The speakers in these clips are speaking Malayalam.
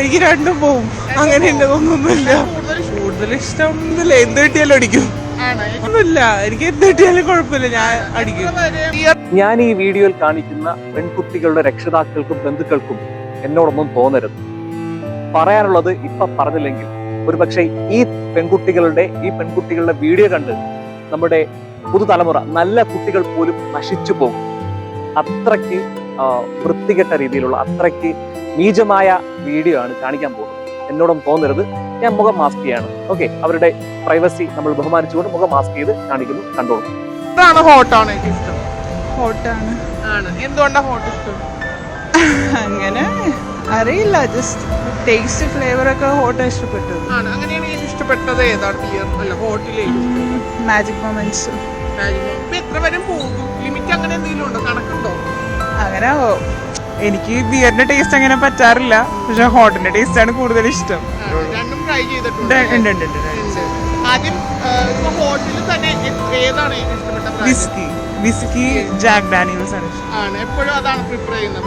എനിക്ക് രണ്ടും പോവും. അങ്ങനെ ഉണ്ട് ഒന്നൊന്നുമില്ല കൂടുതൽ ഇഷ്ടം? ഒന്നുമില്ല. എന്ത് കിട്ടിയാലും അടിക്കും. ഒന്നുമില്ല. എനിക്ക് എന്ത് കിട്ടിയാലും കുഴപ്പമില്ല. ഞാൻ അടിക്കും. ഞാൻ ഈ വീഡിയോയിൽ കാണിക്കുന്ന പെൺകുട്ടികളുടെ രക്ഷിതാക്കൾക്കും ബന്ധുക്കൾക്കും എന്നോടൊന്നും തോന്നരുത്. പറയാനുള്ളത് ഇപ്പൊ പറഞ്ഞില്ലെങ്കിൽ ഒരുപക്ഷെ ഈ പെൺകുട്ടികളുടെ ഈ പെൺകുട്ടികളുടെ വീഡിയോ കണ്ട് നമ്മുടെ പുതുതലമുറ നല്ല കുട്ടികൾ പോലും നശിച്ചു പോകും. അത്രയ്ക്ക് വൃത്തികെട്ട രീതിയിലുള്ള അത്രയ്ക്ക് നീചമായ വീഡിയോ ആണ് കാണിക്കാൻ പോകുന്നത്. എന്നോടൊന്നും തോന്നരുത്. ഞാൻ മുഖം മാസ്ക് ചെയ്യാണ്. ഓക്കെ അവരുടെ പ്രൈവസി നമ്മൾ ബഹുമാനിച്ചുകൊണ്ട് മുഖം മാസ്ക് ചെയ്ത് കാണിക്കുന്നു. കണ്ടോളൂ. ഇതാണ് ഹോട്ടാണ് എനിക്ക് ഇഷ്ടം. ഹോട്ടാണ് ആണ്. എന്തുകൊണ്ടാണ് ഹോട്ട് ഇഷ്ടം? അങ്ങനെ അറിയില്ല. ജസ്റ്റ് ടേസ്റ്റ് ഫ്ലേവർ ഒക്കെ ഹോട്ട് ഇഷ്ടപ്പെട്ടു ആണ്. അങ്ങനെയാണ് എനിക്ക് ഇഷ്ടപ്പെട്ടത്. ഏതാണ് ബിയർ അല്ല ഹോട്ടിലേ മാജിക് മൊമെന്റ്സ് ഇപ്പൊ എത്ര വരെ പോകും? ലിമിറ്റ് അങ്ങനെ എന്തെങ്കിലും ഉണ്ടോ? കണക്കുണ്ടോ? അങ്ങനെ എനിക്ക് ബിയറിന്റെ ടേസ്റ്റ് അങ്ങനെ പറ്റാറില്ല. പക്ഷെ ഹോട്ടലിന്റെ ടേസ്റ്റ് ആണ് കൂടുതൽ ഇഷ്ടം. രണ്ടും ട്രൈ ചെയ്തിട്ടുണ്ട്. ഉണ്ട്, ഉണ്ട്, ഉണ്ട്, ഉണ്ട്. ഉണ്ട്. ആദ്യം ഹോട്ടലിൽ തന്നെ ഏ- ഏതാണ് ഇഷ്ടപ്പെട്ട വിസ്കി വിസ്കി ജാക്ക് ഡാനിയൽസ് ആണ് ആണ്. എപ്പോഴും അതാണ് പ്രിഫർ ചെയ്യുന്നത്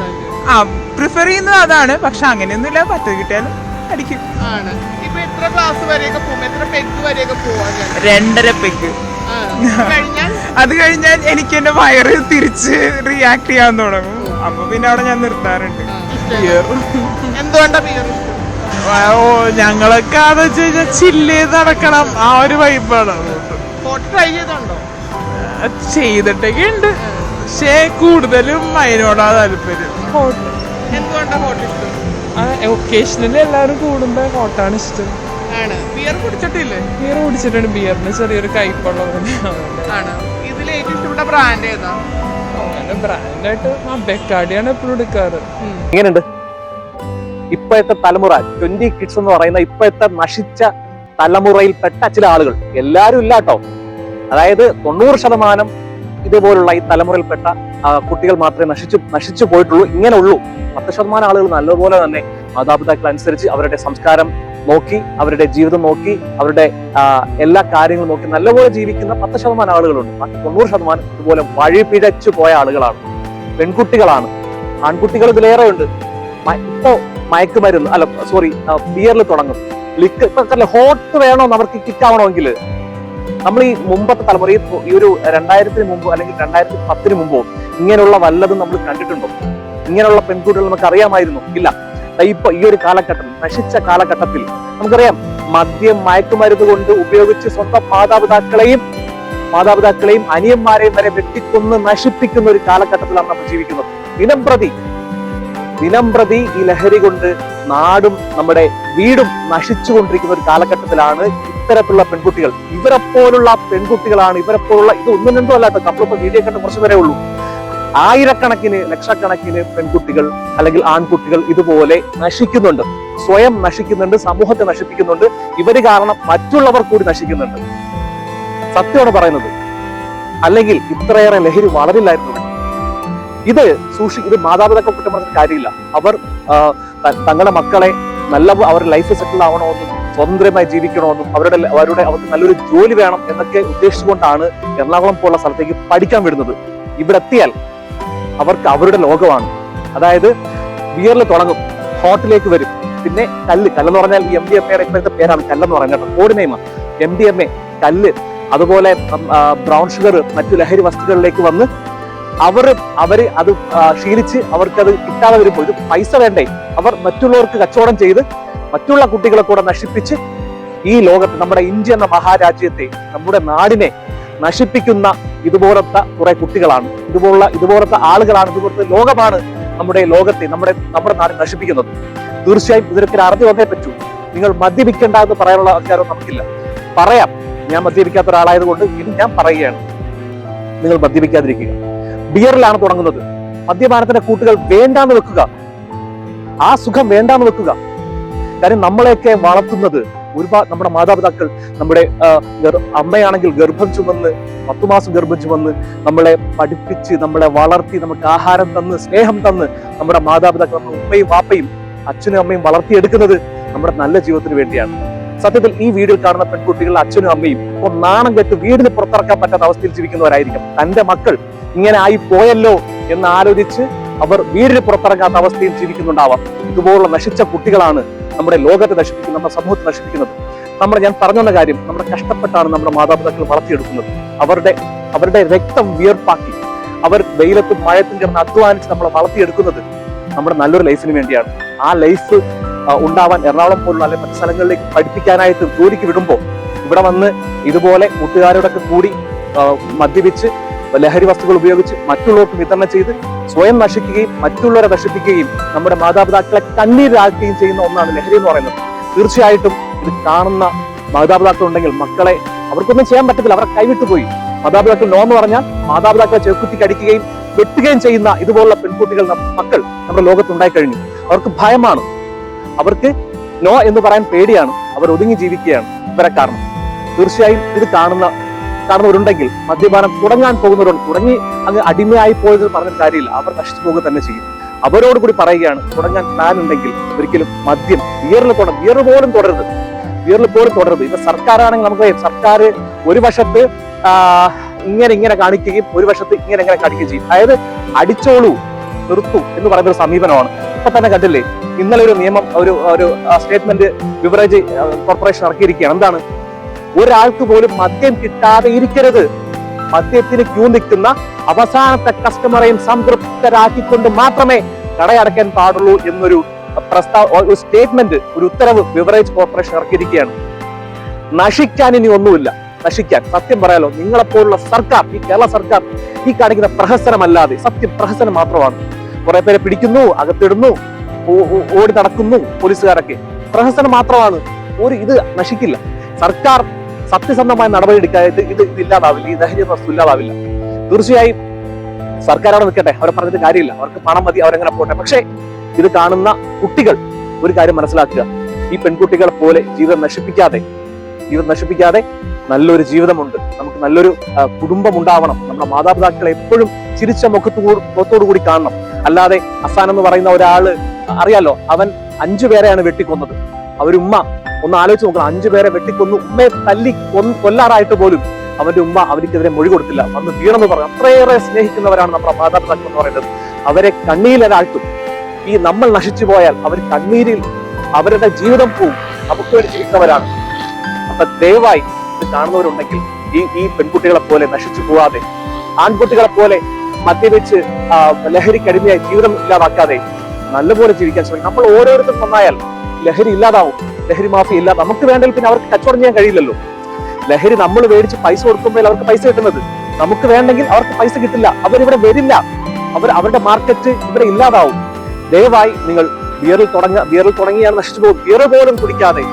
ആ പ്രിഫർ ചെയ്യുന്നത് അതാണ്. പക്ഷെ അങ്ങനെയൊന്നുമില്ല. പത്ത് കിട്ടിയാലും അടിക്കും. ആണ്. ഇപ്പൊ എത്ര ക്ലാസ് വരെയൊക്കെ പോകും? എത്ര പെഗ് വരെയൊക്കെ പോവാൻ രണ്ടര പെഗ് അത് കഴിഞ്ഞാൽ? എനിക്ക് എന്റെ വയറ് തിരിച്ച് റിയാക്ട് ചെയ്യാൻ തുടങ്ങും. അപ്പൊ പിന്നെ അവിടെ ഞാൻ നിർത്താറുണ്ട്. എന്തുകൊണ്ടാ ബിയർ ഓ ഞങ്ങളൊക്കെ അത് വെച്ച് കഴിഞ്ഞാൽ ചില്ല് ചെയ്ത് നടക്കണം. ആ ഒരു വൈബാണ് ട്രൈ ചെയ്തുണ്ടോ? ചെയ്തിട്ടൊക്കെ ഉണ്ട് പക്ഷേ കൂടുതലും അതിനോടാ താല്പര്യം. എന്തുകൊണ്ടാ ഹോട്ട് ഇഷ്ടം? ഒക്കേഷനിൽ എല്ലാവരും കൂടുമ്പോ ഹോട്ടാണ് ഇഷ്ടം. ആണ്. ബിയർ കുടിച്ചിട്ടില്ലേ? ബിയർ കുടിച്ചിട്ടുണ്ട്. ബിയറിന് ചെറിയൊരു കയ്പുള്ളത് ആണ്. ഇതിൽ ഏറ്റവും ഇഷ്ടപ്പെട്ട ബ്രാൻഡ് ഏതാ? എങ്ങനെയുണ്ട്? ഇപ്പോഴത്തെ തലമുറ ട്വന്റി കിഡ്സ് എന്ന് പറയുന്ന ഇപ്പോഴത്തെ നശിച്ച തലമുറയിൽപ്പെട്ട ചില ആളുകൾ എല്ലാരും ഇല്ല കേട്ടോ. അതായത് തൊണ്ണൂറ് ശതമാനം ഇതുപോലുള്ള ഈ തലമുറയിൽപ്പെട്ട കുട്ടികൾ മാത്രമേ നശിച്ചു നശിച്ചു പോയിട്ടുള്ളൂ ഇങ്ങനെ ഉള്ളൂ പത്ത് ശതമാനം ആളുകൾ നല്ലതുപോലെ തന്നെ മാതാപിതാക്കൾ അനുസരിച്ച് അവരുടെ സംസ്കാരം നോക്കി അവരുടെ ജീവിതം നോക്കി അവരുടെ എല്ലാ കാര്യങ്ങളും നോക്കി നല്ലപോലെ ജീവിക്കുന്ന പത്ത് ശതമാനം ആളുകളുണ്ട്. ബാക്കി തൊണ്ണൂറ് ശതമാനം ഇതുപോലെ വഴിപിഴച്ചു പോയ ആളുകളാണ്. പെൺകുട്ടികളാണ്. ആൺകുട്ടികൾ ഇതിലേറെ ഉണ്ട് മ- ഇപ്പോ മയക്കുമരുന്ന് അല്ല സോറി ബിയറിൽ തുടങ്ങും. ലിക്ക് അല്ല ഹോട്ട് വേണോ അവർക്ക് കിക്കാവണമെങ്കിൽ നമ്മൾ ഈ മുമ്പത്തെ തലമുറ ഈ ഒരു രണ്ടായിരത്തിന് മുമ്പ് അല്ലെങ്കിൽ രണ്ടായിരത്തി പത്തിന് മുമ്പോ ഇങ്ങനെയുള്ള വല്ലതും നമ്മൾ കണ്ടിട്ടുണ്ടോ? ഇങ്ങനെയുള്ള പെൺകുട്ടികൾ നമുക്ക് അറിയാമായിരുന്നു ഇല്ല. ഇപ്പൊ ഈ ഒരു കാലഘട്ടം നശിച്ച കാലഘട്ടത്തിൽ നമുക്കറിയാം മദ്യം മയക്കുമരുന്ന് കൊണ്ട് ഉപയോഗിച്ച് സ്വന്തം മാതാപിതാക്കളെയും മാതാപിതാക്കളെയും അനിയന്മാരെയും വരെ വെട്ടിക്കൊന്ന് നശിപ്പിക്കുന്ന ഒരു കാലഘട്ടത്തിലാണ് നമ്മൾ ജീവിക്കുന്നത്. ദിനം പ്രതി ദിനം പ്രതി ഈ ലഹരി കൊണ്ട് നാടും നമ്മുടെ വീടും നശിച്ചുകൊണ്ടിരിക്കുന്ന ഒരു കാലഘട്ടത്തിലാണ് ഇത്തരത്തിലുള്ള പെൺകുട്ടികൾ. ഇവരെ പോലുള്ള പെൺകുട്ടികളാണ് ഇവരെ പോലുള്ള ഇത് ഒന്നും രണ്ടും അല്ലാത്ത നമ്മളിപ്പോ വീഡിയോ കണ്ട കുറച്ച് ഉള്ളൂ. ആയിരക്കണക്കിന് ലക്ഷക്കണക്കിന് പെൺകുട്ടികൾ അല്ലെങ്കിൽ ആൺകുട്ടികൾ ഇതുപോലെ നശിക്കുന്നുണ്ട്. സ്വയം നശിക്കുന്നുണ്ട് സമൂഹത്തെ നശിപ്പിക്കുന്നുണ്ട്. ഇവർ കാരണം മറ്റുള്ളവർ കൂടി നശിക്കുന്നുണ്ട്. സത്യമാണ് പറയുന്നത്. അല്ലെങ്കിൽ ഇത്രയേറെ ലഹരി വളരില്ലായിരുന്നു. ഇത് സൂക്ഷി ഇത് മാതാപിതാക്കൾ കുറ്റം പറഞ്ഞ കാര്യമില്ല. അവർ തങ്ങളുടെ മക്കളെ നല്ല അവർ ലൈഫ് സെറ്റിൽ ആവണമെന്നും സ്വതന്ത്രമായി ജീവിക്കണമെന്നും അവരുടെ അവരുടെ അവർക്ക് നല്ലൊരു ജോലി വേണം എന്നൊക്കെ ഉദ്ദേശിച്ചുകൊണ്ടാണ് എറണാകുളം പോലുള്ള സ്ഥലത്തേക്ക് പഠിക്കാൻ വിടുന്നത്. ഇവിടെ എത്തിയാൽ അവർക്ക് അവരുടെ ലോകമാണ്. അതായത് ബിയറിൽ തുടങ്ങും ഹോട്ടലിലേക്ക് വരും. പിന്നെ കല്ല് കല്ലെന്ന് പറഞ്ഞാൽ എം ഡി എം എയുടെ ഇപ്പോഴത്തെ പേരാണ് കല്ലെന്ന് പറഞ്ഞാൽ code name. M D M A കല്ല് അതുപോലെ ബ്രൗൺ ഷുഗർ മറ്റു ലഹരി വസ്തുക്കളിലേക്ക് വന്ന് അവർ അവർ അത് ശീലിച്ച് അവർക്കത് കിട്ടാതെ വരുമ്പോൾ ഇത് പൈസ വേണ്ടേ? അവർ മറ്റുള്ളവർക്ക് കച്ചവടം ചെയ്ത് മറ്റുള്ള കുട്ടികളെ കൂടെ നശിപ്പിച്ച് ഈ ലോകത്ത് നമ്മുടെ ഇന്ത്യ എന്ന മഹാരാജ്യത്തെ നമ്മുടെ നാടിനെ നശിപ്പിക്കുന്ന ഇതുപോലത്തെ കുറെ കുട്ടികളാണ്. ഇതുപോലുള്ള ഇതുപോലത്തെ ആളുകളാണ് ഇതുപോലത്തെ ലോകമാണ് നമ്മുടെ ലോകത്തെ നമ്മുടെ നമ്മുടെ നാട് നശിപ്പിക്കുന്നത്. തീർച്ചയായും ഇതിനൊക്കെ അറിഞ്ഞു വന്നേ പറ്റൂ. നിങ്ങൾ മദ്യപിക്കേണ്ട എന്ന് പറയാനുള്ള അധികാരം നമുക്കില്ല. പറയാം. ഞാൻ മദ്യപിക്കാത്ത ഒരാളായതുകൊണ്ട് ഇനി ഞാൻ പറയുകയാണ്. നിങ്ങൾ മദ്യപിക്കാതിരിക്കുക. ബിയറിലാണ് തുടങ്ങുന്നത്. മദ്യപാനത്തിന്റെ കൂട്ടുകൾ വേണ്ടാന്ന് വെക്കുക. ആ സുഖം വേണ്ടാന്ന് വെക്കുക. കാര്യം നമ്മളെയൊക്കെ വളർത്തുന്നത് ഒരുപാട് നമ്മുടെ മാതാപിതാക്കൾ നമ്മുടെ അമ്മയാണെങ്കിൽ ഗർഭം ചുമന്ന് പത്തു മാസം ഗർഭം ചുമന്ന് നമ്മളെ പഠിപ്പിച്ച് നമ്മളെ വളർത്തി നമുക്ക് ആഹാരം തന്ന് സ്നേഹം തന്ന് നമ്മുടെ മാതാപിതാക്കൾ നമ്മുടെ ഉമ്മയും വാപ്പയും അച്ഛനും അമ്മയും വളർത്തിയെടുക്കുന്നത് നമ്മുടെ നല്ല ജീവിതത്തിന് വേണ്ടിയാണ്. സത്യത്തിൽ ഈ വീഡിയോ കാണുന്ന പെൺകുട്ടികളുടെ അച്ഛനും അമ്മയും ഇപ്പോൾ നാണം കെട്ട് വീടിന് പുറത്തിറക്കാൻ പറ്റാത്ത അവസ്ഥയിൽ ജീവിക്കുന്നവരായിരിക്കും തന്റെ മക്കൾ ഇങ്ങനെ ആയി പോയല്ലോ എന്ന് ആലോചിച്ച് അവർ വീടിന് പുറത്തിറങ്ങാത്ത അവസ്ഥയിൽ ജീവിക്കുന്നുണ്ടാവാം. ഇതുപോലുള്ള നശിച്ച കുട്ടികളാണ് നമ്മുടെ ലോകത്തെ നശിപ്പിക്കുന്നത് നമ്മുടെ സമൂഹത്തെ നശിപ്പിക്കുന്നത്. നമ്മൾ ഞാൻ പറഞ്ഞുള്ള കാര്യം നമ്മുടെ കഷ്ടപ്പെട്ടാണ് നമ്മുടെ മാതാപിതാക്കൾ വളർത്തിയെടുക്കുന്നത്. അവരുടെ അവരുടെ രക്തം വിയർപ്പാക്കി അവർ വെയിലത്തും മഴത്തും കിടന്ന് അധ്വാനിച്ച് നമ്മളെ വളർത്തിയെടുക്കുന്നത് നമ്മുടെ നല്ലൊരു ലൈഫിന് വേണ്ടിയാണ്. ആ ലൈഫ് ഉണ്ടാവാൻ എറണാകുളം പോലുള്ള അല്ലെങ്കിൽ മറ്റു സ്ഥലങ്ങളിലേക്ക് പഠിപ്പിക്കാനായിട്ട് ജോലിക്ക് വിടുമ്പോൾ ഇവിടെ വന്ന് ഇതുപോലെ കൂട്ടുകാരോടൊക്കെ കൂടി മദ്യപിച്ച് ലഹരി വസ്തുക്കൾ ഉപയോഗിച്ച് മറ്റുള്ളവർക്ക് വിതരണം ചെയ്ത് സ്വയം നശിക്കുകയും മറ്റുള്ളവരെ നശിപ്പിക്കുകയും നമ്മുടെ മാതാപിതാക്കളെ കണ്ണീരാക്കുകയും ചെയ്യുന്ന ഒന്നാണ് ലഹരി എന്ന് പറയുന്നത്. തീർച്ചയായിട്ടും ഇത് കാണുന്ന മാതാപിതാക്കൾ ഉണ്ടെങ്കിൽ മക്കളെ അവർക്കൊന്നും ചെയ്യാൻ പറ്റത്തില്ല. അവരെ കൈവിട്ടു പോയി. മാതാപിതാക്കൾ നോ എന്ന് പറഞ്ഞാൽ മാതാപിതാക്കളെ ചെറുക്കുത്തിക്ക് അടിക്കുകയും വെട്ടുകയും ചെയ്യുന്ന ഇതുപോലുള്ള പെൺകുട്ടികൾ മക്കൾ നമ്മുടെ ലോകത്തുണ്ടായി കഴിഞ്ഞു. അവർക്ക് ഭയമാണ്. അവർക്ക് നോ എന്ന് പറയാൻ പേടിയാണ്. അവർ ഒതുങ്ങി ജീവിക്കുകയാണ്. ഇവരെ കാരണം. തീർച്ചയായും ഇത് കാണുന്ന കാണുന്നവരുണ്ടെങ്കിൽ മദ്യപാനം തുടങ്ങാൻ പോകുന്നവരുണ്ട് തുടങ്ങി അങ്ങ് അടിമയായി പോയത് പറഞ്ഞ കാര്യമില്ല. അവർ നശിച്ചു പോകുക തന്നെ ചെയ്യും. അവരോട് കൂടി പറയുകയാണ് തുടങ്ങാൻ പ്ലാൻ ഉണ്ടെങ്കിൽ ഒരിക്കലും മദ്യം ബിയറിൽ തുടങ്ങും ബിയർ പോലും തുടരുത്. ബിയറിൽ പോലും തുടരുത്. ഇപ്പൊ സർക്കാരാണെങ്കിൽ നമുക്ക് സർക്കാർ ഒരു വശത്ത് ഇങ്ങനെ ഇങ്ങനെ കാണിക്കുകയും ഒരു വശത്ത് ഇങ്ങനെ ഇങ്ങനെ കാണിക്കുകയും ചെയ്യും. അതായത് അടിച്ചോളൂ നിർത്തൂ എന്ന് പറയുന്ന ഒരു സമീപനമാണ്. ഇപ്പൊ തന്നെ കണ്ടില്ലേ ഇന്നലെ ഒരു നിയമം ഒരു ഒരു സ്റ്റേറ്റ്മെന്റ് ബിവറേജ് കോർപ്പറേഷൻ ഇറക്കിയിരിക്കുകയാണ്. എന്താണ്? ഒരാൾക്ക് പോലും മദ്യം കിട്ടാതെ ഇരിക്കരുത്. മദ്യത്തിന് ക്യൂ നിൽക്കുന്ന അവസാനത്തെ കസ്റ്റമറെയും സംതൃപ്തരാക്കിക്കൊണ്ട് മാത്രമേ കടയടക്കാൻ പാടുള്ളൂ എന്നൊരു പ്രസ്താവ ഒരു സ്റ്റേറ്റ്മെന്റ് ഒരു ഉത്തരവ് ബിവറേജ് കോർപ്പറേഷൻ ഇറക്കിയിരിക്കുകയാണ്. നശിക്കാൻ ഇനി ഒന്നുമില്ല. നശിക്കാൻ. സത്യം പറയാലോ നിങ്ങളെപ്പോലുള്ള സർക്കാർ ഈ കേരള സർക്കാർ ഈ കാണിക്കുന്ന പ്രഹസനമല്ലാതെ സത്യം പ്രഹസനം മാത്രമാണ്. കുറെ പേരെ പിടിക്കുന്നു അകത്തിടുന്നു ഓടി നടക്കുന്നു പോലീസുകാരൊക്കെ. പ്രഹസനം മാത്രമാണ്. ഒരു ഇത് നശിക്കില്ല. സർക്കാർ സത്യസന്ധമായ നടപടി എടുക്കാതെ ഇത് ഇത് ഇല്ലാതാവില്ല ഈ ദഹന പ്രശ്നം ഇല്ലാതാവില്ല. തീർച്ചയായും സർക്കാർ അവിടെ നിൽക്കട്ടെ അവരെ പറഞ്ഞിട്ട് കാര്യമില്ല. അവർക്ക് പണം മതി അവരെങ്ങനെ പോട്ടെ. പക്ഷേ ഇത് കാണുന്ന കുട്ടികൾ ഒരു കാര്യം മനസ്സിലാക്കുക. ഈ പെൺകുട്ടികളെ പോലെ ജീവിതം നശിപ്പിക്കാതെ ജീവിതം നശിപ്പിക്കാതെ നല്ലൊരു ജീവിതമുണ്ട്. നമുക്ക് നല്ലൊരു കുടുംബം ഉണ്ടാവണം നമ്മുടെ മാതാപിതാക്കളെ എപ്പോഴും ചിരിച്ച മുഖത്തു മുഖത്തോടു കൂടി കാണണം. അല്ലാതെ അസാൻ എന്ന് പറയുന്ന ഒരാൾ അറിയാലോ? അവൻ അഞ്ചു പേരെയാണ് വെട്ടിക്കൊന്നത്. അവരുമ്മ ഒന്ന് ആലോചിച്ച് നോക്കണം. അഞ്ചു പേരെ വെട്ടിക്കൊന്നു ഉമ്മയെ തല്ലി കൊല്ലാറായിട്ട് പോലും അവന്റെ ഉമ്മ അവനിക്കെതിരെ മൊഴി കൊടുത്തില്ല. അന്ന് വീണെന്ന് പറഞ്ഞു. അത്രയേറെ സ്നേഹിക്കുന്നവരാണ് നമ്മുടെ മാതാപിതാക്കൾ എന്ന് പറയുന്നത്. അവരെ കണ്ണീരിലാഴ്ത്തും ഈ നമ്മൾ നശിച്ചു പോയാൽ അവർ കണ്ണീരിൽ അവരുടെ ജീവിതം പോവും. നമുക്ക് വേണ്ടി ജീവിക്കുന്നവരാണ്. അപ്പൊ ദയവായി ഇത് കാണുന്നവരുണ്ടെങ്കിൽ ഈ ഈ പെൺകുട്ടികളെ പോലെ നശിച്ചു പോവാതെ ആൺകുട്ടികളെ പോലെ മദ്യപിച്ച് ലഹരിക്കടിമയായി ജീവിതം ഇല്ലാതാക്കാതെ നല്ലപോലെ ജീവിക്കാൻ ശ്രമിക്കും നമ്മൾ ഓരോരുത്തരും നന്നായാൽ ലഹരി ഇല്ലാതാവും. ലഹരി മാഫി ഇല്ല നമുക്ക് വേണ്ടെങ്കിൽ പിന്നെ അവർക്ക് കച്ചവടം ചെയ്യാൻ കഴിയില്ലല്ലോ. ലഹരി നമ്മൾ മേടിച്ച് പൈസ കൊടുക്കുമ്പോൾ അവർക്ക് പൈസ കിട്ടുന്നത്. നമുക്ക് വേണ്ടെങ്കിൽ അവർക്ക് പൈസ കിട്ടില്ല. അവരിവിടെ വരില്ല. അവർ അവരുടെ മാർക്കറ്റ് ഇവിടെ ഇല്ലാതാവും. ദയവായി നിങ്ങൾ ബിയറിൽ തുടങ്ങ ബിയറിൽ തുടങ്ങിയാണ് നശിച്ചു പോകും ബിയർ പോലും കുടിക്കാതെ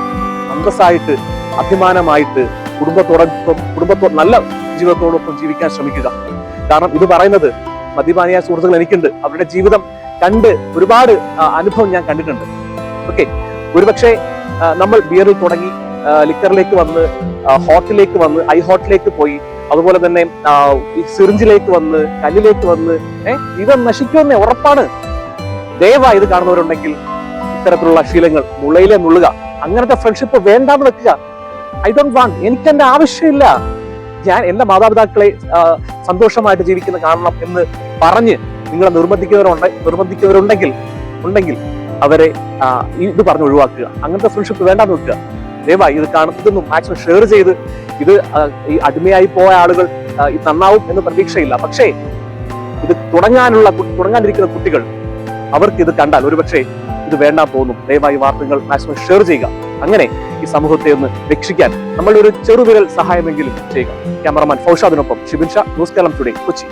അന്തസ്സായിട്ട് അഭിമാനമായിട്ട് കുടുംബത്തോടൊപ്പം കുടുംബത്തോ നല്ല ജീവിതത്തോടൊപ്പം ജീവിക്കാൻ ശ്രമിക്കുക. കാരണം ഇത് പറയുന്നത് മദ്യപാനിയായ സുഹൃത്തുക്കൾ എനിക്കുണ്ട്. അവരുടെ ജീവിതം കണ്ട് ഒരുപാട് അനുഭവം ഞാൻ കണ്ടിട്ടുണ്ട്. ഓക്കെ ഒരുപക്ഷെ നമ്മൾ ബിയറിൽ തുടങ്ങി ലിക്കറിലേക്ക് വന്ന് ഹോട്ടലിലേക്ക് വന്ന് ഐ ഹോട്ടലിലേക്ക് പോയി അതുപോലെ തന്നെ സിറിഞ്ചിലേക്ക് വന്ന് കല്ലിലേക്ക് വന്ന് ഏഹ് ഇത് നശിക്കുമെന്ന് ഉറപ്പാണ്. ദയവായി ഇത് കാണുന്നവരുണ്ടെങ്കിൽ ഇത്തരത്തിലുള്ള ശീലങ്ങൾ മുളയിലെ നുള്ളുക അങ്ങനത്തെ ഫ്രണ്ട്ഷിപ്പ് വേണ്ടാന്ന് വെക്കുക. ഐ ഡോണ്ട് വാണ്ട് എനിക്ക് എന്റെ ആവശ്യമില്ല. ഞാൻ എന്റെ മാതാപിതാക്കളെ സന്തോഷമായിട്ട് ജീവിക്കുന്ന കാണണം എന്ന് പറഞ്ഞ് നിങ്ങളെ നിർബന്ധിക്കുന്നവരുണ്ട് നിർബന്ധിക്കുന്നവരുണ്ടെങ്കിൽ ഉണ്ടെങ്കിൽ അവരെ ഇത് പറഞ്ഞ് ഒഴിവാക്കുക. അങ്ങനത്തെ ഫ്രണ്ട്ഷിപ്പ് വേണ്ടാന്ന് വെക്കുക. ദയവായി ഇത് കാണുന്നതൊന്നും മാക്സിമം ഷെയർ ചെയ്ത് ഇത് ഈ അടിമയായി പോയ ആളുകൾ നന്നാവും എന്ന് പ്രതീക്ഷയില്ല. പക്ഷേ ഇത് തുടങ്ങാനുള്ള തുടങ്ങാനിരിക്കുന്ന കുട്ടികൾ അവർക്ക് ഇത് കണ്ടാൽ ഒരുപക്ഷെ ഇത് വേണ്ടാ തോന്നും. ദയവായി വാർത്തകൾ മാക്സിമം ഷെയർ ചെയ്യുക. അങ്ങനെ ഈ സമൂഹത്തെ ഒന്ന് രക്ഷിക്കാൻ നമ്മളുടെ ഒരു ചെറുവിരൽ സഹായമെങ്കിലും ചെയ്യുക. ക്യാമറമാൻ ഫൗഷാദിനൊപ്പം ഷിബിൻ ഷാ ന്യൂസ് കേരളം ടുഡേ കൊച്ചി.